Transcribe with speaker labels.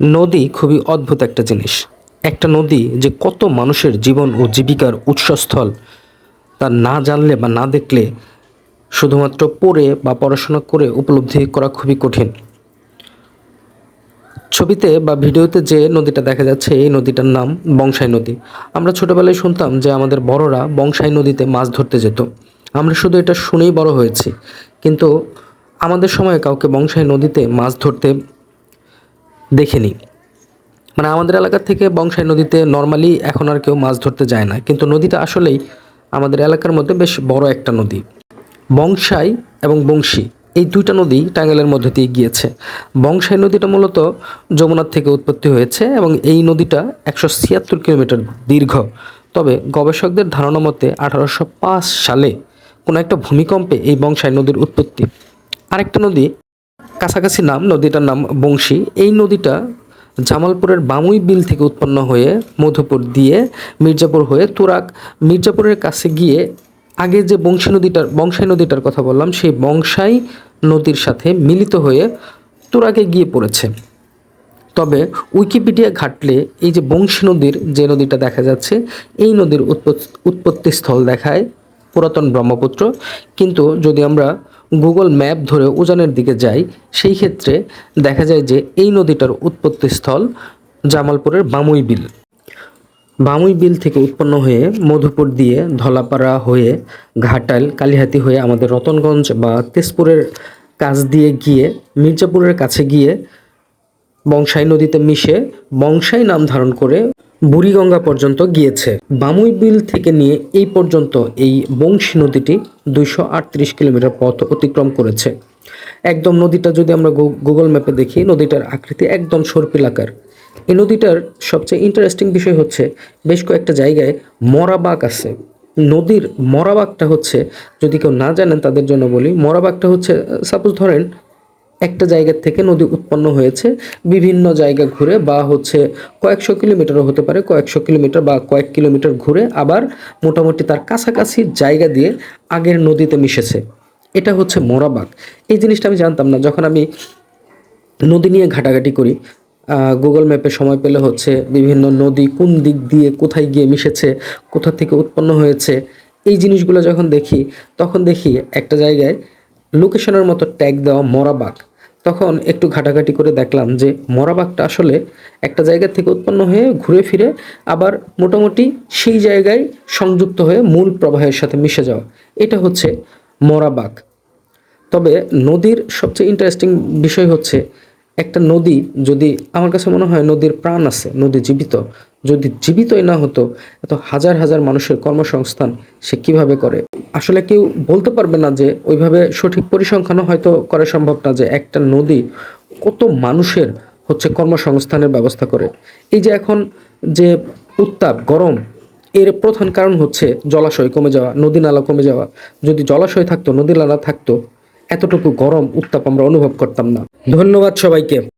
Speaker 1: নদী খুবই অদ্ভুত একটা জিনিস। একটা নদী যে কত মানুষের জীবন ও জীবিকার উৎসস্থল, তা না জানলে বা না দেখলে শুধুমাত্র পড়ে বা পড়াশোনা করে উপলব্ধি করা খুবই কঠিন। ছবিতে বা ভিডিওতে যে নদীটা দেখা যাচ্ছে, এই নদীটার নাম বংশাই নদী। আমরা ছোটবেলায় শুনতাম যে আমাদের বড়রা বংশাই নদীতে মাছ ধরতে যেত। আমরা শুধু এটা শুনেই বড় হয়েছি। কিন্তু আমাদের সময় কাউকে বংশাই নদীতে মাছ ধরতে দেখিনি মানে আমাদের এলাকার থেকে বংশাই নদীতে নর্মালি এখন আর কেউ মাছ ধরতে যায় না। কিন্তু নদীটা আসলেই আমাদের এলাকার মধ্যে বেশ বড় একটা নদী। বংশাই এবং বংশী, এই দুইটা নদী টাঙ্গাইলের মধ্যে দিয়ে গিয়েছে। বংশাই নদীটা মূলত যমুনার থেকে উৎপত্তি হয়েছে এবং এই নদীটা একশো ছিয়াত্তর কিলোমিটার দীর্ঘ। তবে গবেষকদের ধারণা মতে আঠারোশো পাঁচ সালে কোনো একটা ভূমিকম্পে এই বংশাই নদীর উৎপত্তি। আরেকটা নদী কাছাকাছি নাম, নদীটার নাম বংশী। এই নদীটা জামালপুরের বামুই বিল থেকে উৎপন্ন হয়ে মধুপুর দিয়ে মির্জাপুর হয়ে তুরাক মির্জাপুরের কাছে গিয়ে আগে যে বংশী নদীটার, বংশাই নদীটার কথা বললাম, সেই বংশাই নদীর সাথে মিলিত হয়ে তুরাকে গিয়ে পড়েছে। তবে উইকিপিডিয়া ঘাটলে এই যে বংশী নদীর যে নদীটা দেখা যাচ্ছে, এই নদীর উৎপত্তি স্থল দেখায় পুরাতন ব্রহ্মপুত্র। কিন্তু যদি আমরা গুগল ম্যাপ ধরে উজানের দিকে যাই, সেই ক্ষেত্রে দেখা যায় যে এই নদীটার উৎপত্তি স্থল জামালপুরের বামুই বিল। বামুই বিল থেকে উৎপন্ন হয়ে মধুপুর দিয়ে ধলাপাড়া হয়ে ঘাটাল, কালিহাতি হয়ে আমাদের রতনগঞ্জ বা তেজপুরের কাছ দিয়ে গিয়ে, মির্জাপুরের কাছে গিয়ে বংশাই নদীতে মিশে বংশাই নাম ধারণ করে বুড়িগঙ্গা পর্যন্ত গিয়েছে। বামুই বিল থেকে নিয়ে এই পর্যন্ত এই বংশী নদীটি দুইশো আটত্রিশ কিলোমিটার পথ অতিক্রম করেছে। একদম নদীটা যদি আমরা গুগল ম্যাপে দেখি, নদীটার আকৃতি একদম সর্পিলাকার এই নদীটার সবচেয়ে ইন্টারেস্টিং বিষয় হচ্ছে, বেশ কয়েকটা জায়গায় মরাবাগ আছে। নদীর মরাবাগটা হচ্ছে, যদি কেউ না জানেন তাদের জন্য বলি, মরাবাগটা হচ্ছে সাপোজ ধরেন একটা জায়গা থেকে নদী উৎপন্ন হয়েছে। বিভিন্ন জায়গা ঘুরে বা হচ্ছে কয়েকশো কিলোমিটারও হতে পারে, কয়েকশো কিলোমিটার বা কয়েক কিলোমিটার ঘুরে আবার মোটামুটি তার কাছাকাছি জায়গা দিয়ে আগের নদীতে মিশেছে। এটা হচ্ছে মোরাবাগ। এই জিনিসটা আমি জানতাম না। যখন আমি নদী নিয়ে ঘাটাঘাটি করি গুগল ম্যাপে সময় পেলে হচ্ছে বিভিন্ন নদী কোন দিক দিয়ে কোথায় গিয়ে মিশেছে, কোথা থেকে উৎপন্ন হয়েছে, এই জিনিসগুলো যখন দেখি, তখন দেখি একটা জায়গায় লোকেশনের মতো ট্যাগ দেওয়া মরাবাগ। তখন একটু ঘাটাঘাটি করে দেখলাম যে মরাবাগটা আসলে একটা জায়গা থেকে উৎপন্ন হয়ে ঘুরে ফিরে আবার মোটামুটি সেই জায়গায় সংযুক্ত হয়ে মূল প্রবাহের সাথে মিশে যাওয়া। এটা হচ্ছে মরাবাগ। তবে নদীর সবচেয়ে ইন্টারেস্টিং বিষয় হচ্ছে একটা নদী যদি আমার কাছে মনে হয় নদীর প্রাণ আছে, নদী জীবিত যদি জীবিতই না হতো, এত হাজার হাজার মানুষের কর্মসংস্থান সে কীভাবে করে? আসলে কেউ বলতে পারবে না যে ওইভাবে সঠিক পরিসংখ্যানও হয়তো করা সম্ভব না যে একটা নদী কত মানুষের হচ্ছে কর্মসংস্থানের ব্যবস্থা করে। এই যে এখন যে উত্তাপ, গরম, এর প্রধান কারণ হচ্ছে জলাশয় কমে যাওয়া, নদী নালা কমে যাওয়া। যদি জলাশয় থাকতো, নদী নালা থাকতো, এতটুকু গরম উত্তাপ আমরা অনুভব করতাম না। ধন্যবাদ সবাইকে।